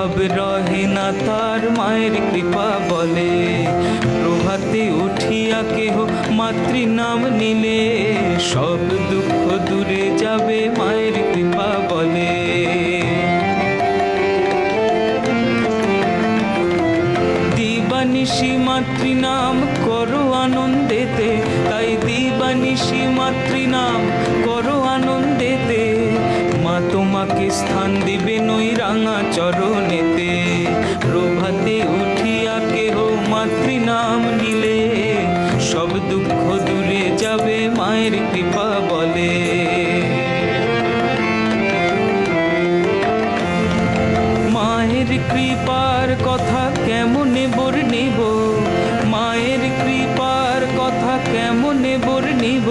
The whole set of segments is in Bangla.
অভাব রহে না তার মায়ের কৃপা বলে। প্রভাতে উঠিয়া কেহ মাতৃ নাম নিলে। সব দুঃখ দূরে যাবে মায়ের কৃপা বলে। দিবানিশি মাতৃ নাম করো আনন্দেতে। তাই দিবানিশি মাতৃ নাম করো আনন্দেতে। মা তোমাকে স্থান দিবে নই রাঙা চরণেতে সব দুঃখ দূরে যাবে মায়ের কৃপা বলে। মায়ের কৃপার কথা কেমনে বর্ণিব মায়ের কৃপার কথা কেমনে বর্ণিব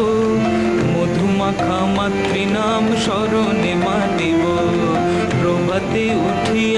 মধুমাখা মাতৃনাম স্মরণে মা দিব। প্রভাতে উঠিয়া